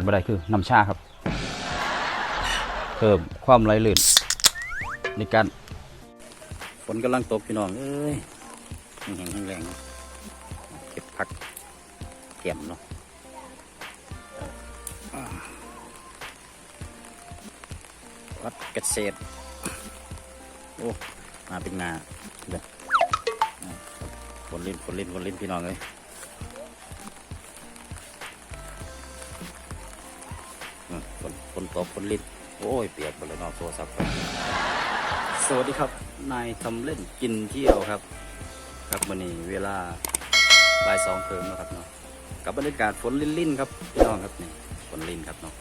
ดบ่ได้คือน้ำชาครับ เพิ่มความไหลลื่นในการฝนกำลังตกพี่น้องเอ้ยแห้งแรงเก็บผักเก็บเนาะวัดเกษตรโอ้มาเป็นงาเดี๋ยวอ่าฝนลิ้นฝนลิ้นฝนลิ้นพี่น้องเลย ตกฝนลิ้นโอ้ยเปียกหมดเลยนอกโทรศัพท์ครับสวัสดีครับนายทำเล่นกินเที่ยวครับ ครับวันนี้เวลาบ่ายสองเคิมแล้วครับเนาะกับบรรยากาศฝนลิ้นลิ้นครับพี่น้องครับนี่ฝนลิ้นครับเนาะ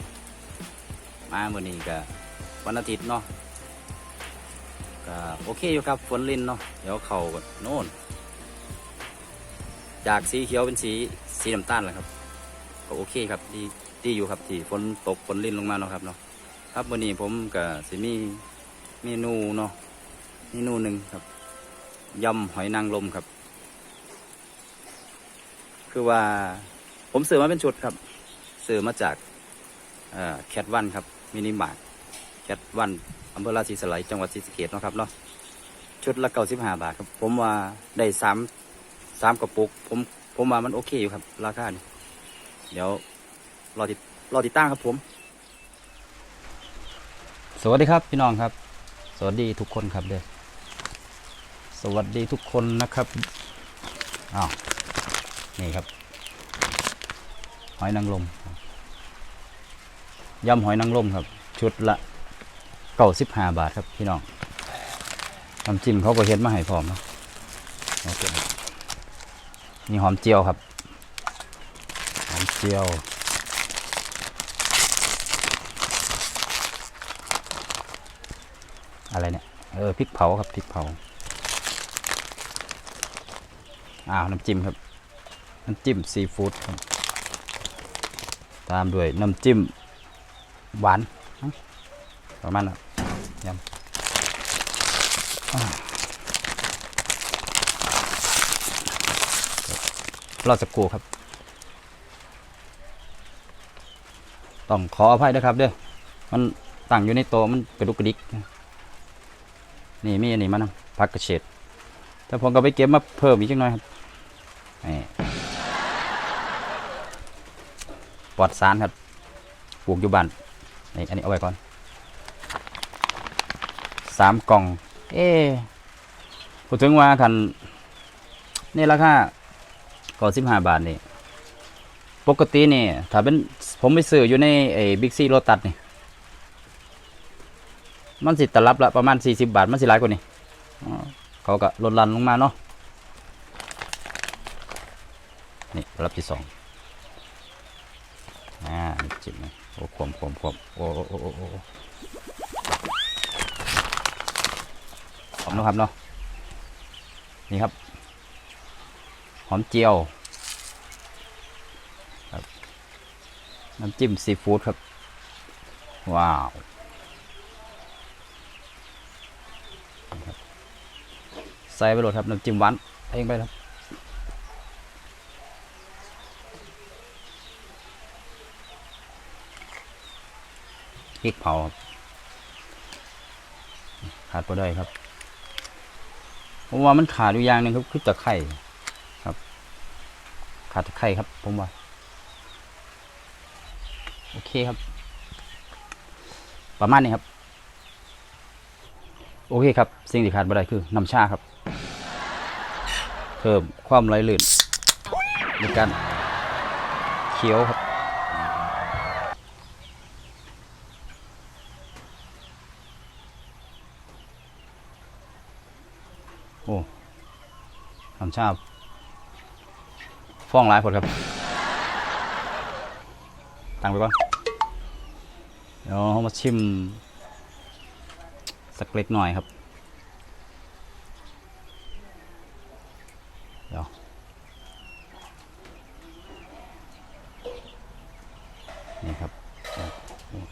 มาวันนี้ก็วันอาทิตย์เนาะก็โอเคอยู่ครับฝนลิ้นเนาะเดี๋ยวเข่าก็โน่น จากสีเขียวเป็นสีสีน้ำตาลแหละครับก็โอเคครับดี ดีอยู่ครับที่ฝนตกฝนลิ่นลงมาเนาะครับเนาะครับวันนี้ผมกับสิมีเมนูเนาะเมนูหนึ่งครับยำหอยนางรมครับ คือว่าผมซื้อมาเป็นชุดครับซื้อมาจากแคทวันครับมินิมาร์ทแคทวันอำเภอราศีสไลยจังหวัดศรีสะเกษเนาะครับเนาะชุดละเก้าสิบห้าบาทครับ ผมว่าได้สามสามกระปุก ผมผมว่ามันโอเคอยู่ครับ ราคานี่เดี๋ยว รอติดรอติดตั้งครับผม สวัสดีครับพี่น้องครับ สวัสดีทุกคนครับเด้อสวัสดีทุกคนนะครับอ้าวนี่ครับ หอยนางรมยำหอยนางรมครับ ชุดละเก้าสิบห้าบาทครับพี่น้องน้ำจิ้มเขาก็เฮ็ดมาให้พร้อมนะโอเคนี่หอมเจียวครับ หอมเจียว อะไรเนี่ย เออพริกเผาครับพริกเผา อ้าวน้ำจิ้มครับ น้ำจิ้มซีฟู้ดครับ ตามด้วยน้ำจิ้มหวานประมาณนั้นยำอ่าเราจะกูครับ ต้องขออภัยนะครับเด้อมันตั้งอยู่ในโตมันกระดุกกระดิก นี่มีอันนี้มันพักกระเฉดแต่ผมก็ไปเก็บมาเพิ่มอีกจังหน่อยครับนี่ปลอดสารครับปลูกอยู่บ้านนี่อันนี้เอาไว้ก่อนสามกล่อง เอ๊พูดถึงว่าคันนี่ราคาก็สิบห้าบาทนี่ปกตินี่ถ้าเป็นผมไปซื้ออยู่ในไอ้บิ๊กซีโรตัสนี่ มันสิตลับละประมาณ 40 บาท มันสิหลายกว่านี้เขาก็ลดลันลงมาเนาะนี่ตลับที่สองอ่าจิ้มนะโอ้ขวมขวมขวมโอ้โอ้โอ้โอ้โอหอมนะครับเนาะนี่ครับ หอมเจียวครับน้ำจิ้มซีฟู้ดครับ ว้าวนี่ครับ ใส่ไปโหลดครับน้ำจิ้มหวานเองไปครับพริกเผาขาดไปได้ครับผมว่ามันขาดอยู่อย่างหนึ่งครับคือตะไคร่ครับ ขาดตะไคร่ครับผมว่าโอเคครับ ประมาณนี้ครับ โอเคครับ สิ่งที่ขาดไม่ได้คือน้ำชาครับ เพิ่มความไหลลื่นในการเคี้ยวครับ โอ้น้ำชาฟ้องหลายคนครับ ตั้งไปก่อน เดี๋ยวเรามาชิม สักเล็กหน่อยครับ เดี๋ยวนี่ครับ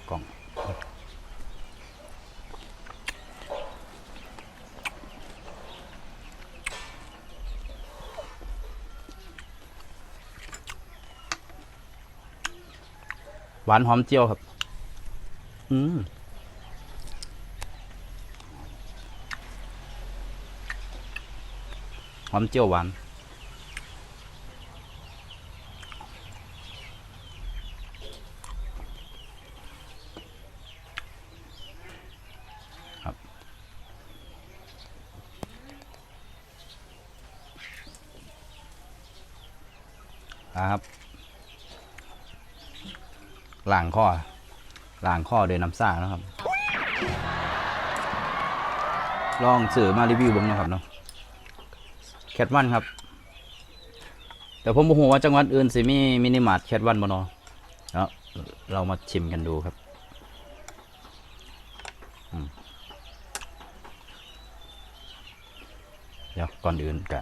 กล่องหวานหอมเจียวครับ อืม หอมเจียวหวานครับล้างข้อล้างข้อโดยน้ำซ่านะครับ ลองสื่อมารีวิวบ้างนะครับเนาะ แคทวันครับ แต่ผมบอกว่าจังหวัดอื่นสิมีมินิมาร์ทแคทวันบ่เนาะเรามาชิมกันดูครับเดี๋ยวก่อนอื่นกะ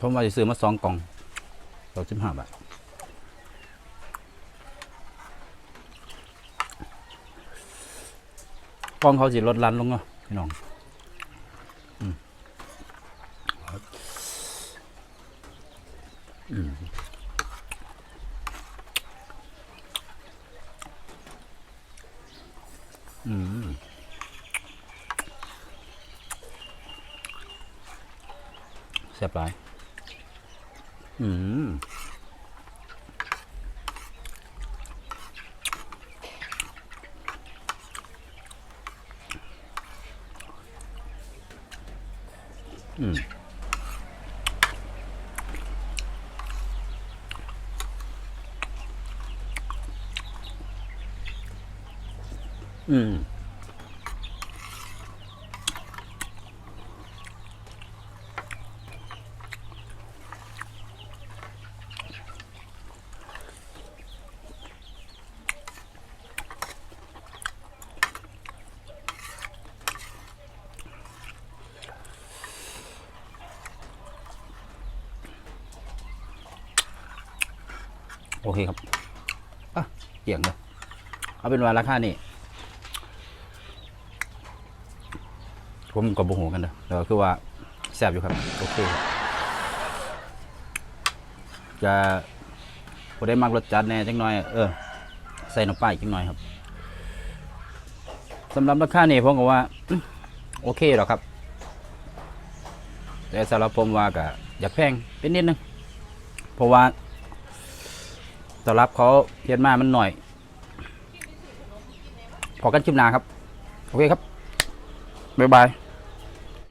ผมว่าจะซื้อมาสองกล่องสองสิบห้าบาทกล่องเขาสิลดลันลงเนาะพี่น้องอืมอืมแซ่บหลาย อืมอืมอืม โอเคครับอะเกี่ยงเลยเอาเป็นว่าราคานี่ผมกับบุหูกันเด้อแต่ว่าคือว่าแซ่บอยู่ครับ โอเคครับจะพอได้มักรสจัดแหน่จังหน่อย เออ ใส่น้ำปลาอีกจังหน่อยครับสำหรับราคานี่ผมก็ว่าอื้อโอเคหรอกครับ แต่สำหรับผมว่าก็อยากแพงเป็นนิดนึงเพราะว่า ตอรับเขาเทียนมามันหน่อย พอกันชิมนาครับ โอเคครับ บ๊ายบาย